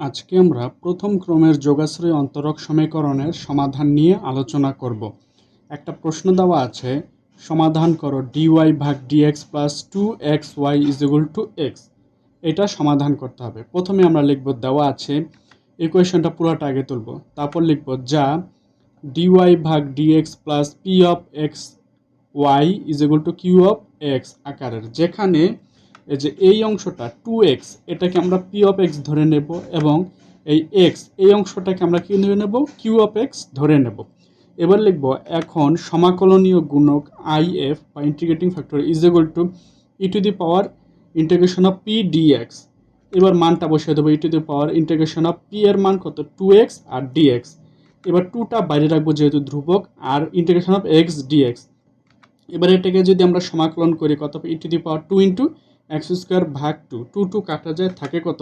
আজকে আমরা প্রথম ক্রমের যোগাশ্রয় অন্তরক সমীকরণের সমাধান নিয়ে আলোচনা করব। একটা প্রশ্ন দেওয়া আছে, সমাধান করো ডিওয়াই ভাগ dx plus two x y is equal to x এটা সমাধান করতে হবে। প্রথমে আমরা লিখব দেওয়া আছে ইকুয়েশনটা পুরোটা আগে তুলব। তারপর লিখব যা ডিওয়াই ভাগ dx plus P of x y is equal to Q of x আকারের। যেখানে এই যে এই অংশটা টু এক্স এটাকে আমরা পি অফ এক্স ধরে নেব এবং এই এক্স এই অংশটাকে আমরা কি ধরে নেব? কিউ অফ এক্স ধরে নেব। এবার লিখব এখন সমাকলনীয় গুণক আই এফ বা integrating factor is equal to e to the power integration of P dx এবার মানটা বসিয়ে দেবো e to the power integration of P এর মান কত? টু এক্স আর ডিএক্স এবার টুটা বাইরে রাখব যেহেতু ধ্রুবক, আর ইন্টিগ্রেশন অফ এক্স ডিএক্স এবার এটাকে যদি আমরা সমাকলন করি, কত? E to the power two into x square ভাগ টু টু টু কাটা যায় থাকে কত?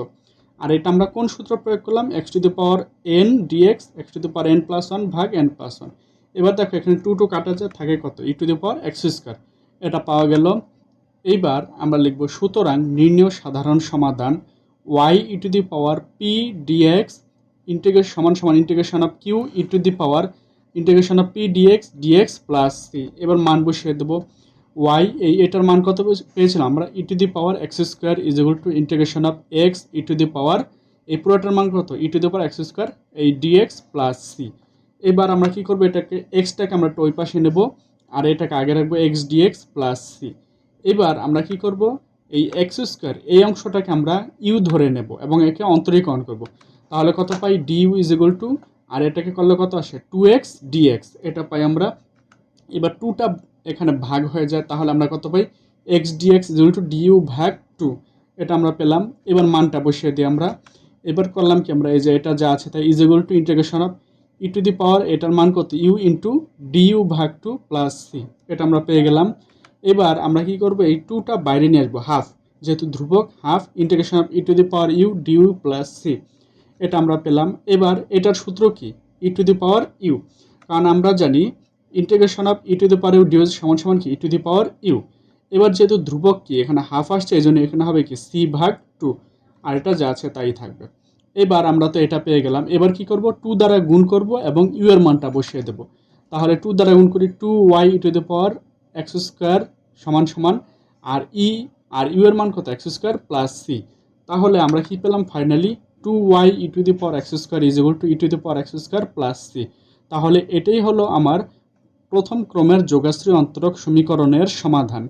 আর এটা আমরা কোন সূত্র প্রয়োগ করলাম? X to the power n dx x to the power n plus one ভাগ এন প্লাস ওয়ান এবার দেখো এখানে টু টু কাটা যায় থাকে কত? E to the power x square এটা পাওয়া গেল। এইবার আমরা লিখব সুতরাং নির্ণয় সাধারণ সমাধান y e to the power P dx integration সমান সমান integration of Q e to the power integration of P dx dx plus C এবার মান বসিয়ে দেবো। ওয়াই এই এটার মান কত পেয়েছিলাম? আমরা e to the power x square is equal to integration of x e to the power এই পুরোটার মান কত? E to the power x square এই ডিএক্স প্লাস সি এবার আমরা কি করব? এটাকে এক্সটাকে আমরা ওই পাশে নেব, আর এটাকে আগে রাখব এক্স ডিএক্স প্লাস সি এবার আমরা কি করব? এই এক্স স্কোয়ার এই অংশটাকে আমরা ইউ ধরে নেব এবং একে অন্তরীকরণ করব। তাহলে কত পাই? D u is equal to আর এটাকে করলে কত আসে? টু এক্স ডিএক্স এটা পাই আমরা, এবার টুটা এখানে ভাগ হয়ে যায়, তাহলে আমরা কত পাই? X dx is two du ভাগ টু এটা আমরা পেলাম। এবার মানটা বসিয়ে দিই আমরা। এবার করলাম কি আমরা? এই যে এটা যা আছে, তাই is equal to integration of e to the power এটার মান কত? ইউ ইন্টু ডিইউ ভাগ টু প্লাস সি এটা আমরা পেয়ে গেলাম। এবার আমরা কি করব? এই টুটা বাইরে নিয়ে আসব হাফ যেহেতু ধ্রুবক half integration of e to the power u du plus C এটা আমরা পেলাম। এবার এটার সূত্র কি? ই টু দি পাওয়ার ইউ কারণ আমরা জানি integration of e to the power u du সমান সমান কি? ই টু দি পাওয়ার ইউ এবার যেহেতু ধ্রুবক কি? এখানে হাফ আসছে, এই জন্য এখানে হবে কি? সি ভাগ টু আর এটা যা আছে তাই থাকবে। এবার আমরা তো এটা পেয়ে গেলাম। এবার কি করব? টু দ্বারা গুণ করব এবং ইউ এর মানটা বসিয়ে দেব। তাহলে টু দ্বারা গুণ করি two y e to the power x square সমান সমান। আর ই আর ইউ এর মান কত? এক্স স্কোয়ার প্লাস সি তাহলে আমরা কি পেলাম? Finally two y e to the power x square is equal to e to the power x square plus C তাহলে এটাই হলো আমার প্রথম ক্রমের যোগাশ্রী অন্তরক সমীকরণের সমাধান।